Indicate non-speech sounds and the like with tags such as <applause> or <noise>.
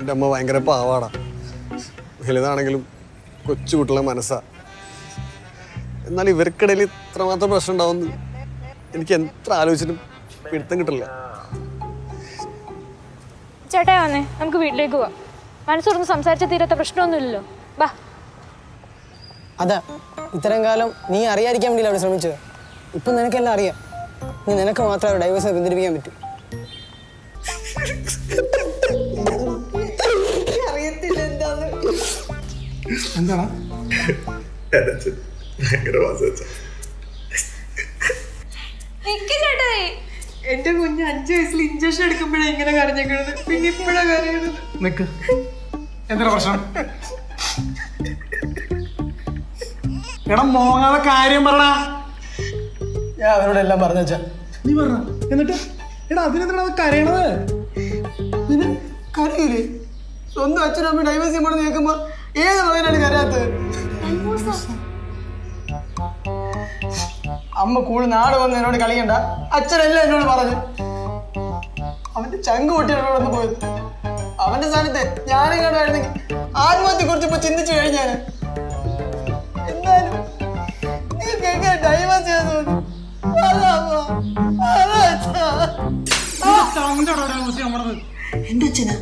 എന്റെ അമ്മ ഭയങ്കര പാവാടാ. വലുതാണെങ്കിലും കൊച്ചു കുട്ടികളെ മനസ്സാ. എന്നാൽ ഇവർക്കിടയിൽ ഇത്രമാത്രം പ്രശ്നം ഉണ്ടാവുന്നു എനിക്ക് എത്ര ആലോചിച്ചിട്ടും പിടുത്തം കിട്ടില്ല. ചേട്ടാ വന്നേ നമുക്ക് വീട്ടിലേക്ക് പോവാം. മനസ്സുറന്ന് സംസാരിച്ച തീരാത്ത പ്രശ്നമൊന്നുമില്ലല്ലോ. ബാ അതാ ഇത്രയും കാലം നീ അറിയാതിരിക്കാൻ വേണ്ടിയില്ല അവിടെ ശ്രമിച്ചത്? ഇപ്പം നിനക്കെല്ലാം അറിയാം. നീ നിനക്ക് മാത്രമേ ഡൈവേഴ്സിനെ പിന്തിരിപ്പിക്കാൻ പറ്റൂ. <laughs> എന്താടാ? ഭയങ്കര എന്റെ കുഞ്ഞ് അഞ്ചു വയസ്സിൽ ഇഞ്ചക്ഷൻ എടുക്കുമ്പോഴേ ഇങ്ങനെ കരഞ്ഞേക്കണത്. പിന്നെ ഇപ്പോഴാ കരയണത്. നിക്ക്. എന്താ പ്രശ്നം? എടാ മോങ്ങാതെ കാര്യം പറടാ. ഞാൻ അവരോടെല്ലാം പറഞ്ഞു വെച്ചാ. നീ പറഞ്ഞ. എന്നിട്ട്? എടാ അതിനെന്താ കരയണത്? പിന്നെ കരയില്ലേ സ്വന്തം അച്ഛനും അമ്മയും ഡൈവേഴ്സ് ചെയ്യുമ്പോൾ കേൾക്കുമ്പോ ഏത് മകനാണ് കരയാത്തത്? അമ്മ കൂടുതൽ നാട് വന്ന് എന്നോട് കളിക്കണ്ട അച്ഛനെല്ലാം എന്നോട് പറഞ്ഞു. അവന്റെ ചങ്ക് എന്നോട് വന്ന് പോയത്. അവന്റെ സ്ഥാനത്ത് ഞാനും കണ്ടായിരുന്നെങ്കിൽ ആത്മഹത്യ കുറിച്ച് ഇപ്പൊ ചിന്തിച്ചു കഴിഞ്ഞാൽ എന്നാലും നിങ്ങൾക്ക് എങ്ങനെ ഡൈവേഴ്സ് ചെയ്യാൻ തോന്നി? അതാ അതാ അച്ഛാ. തന്തടാ യൂസ് ചെയ്യാൻ പറഞ്ഞത് എന്റെ അച്ഛനാ.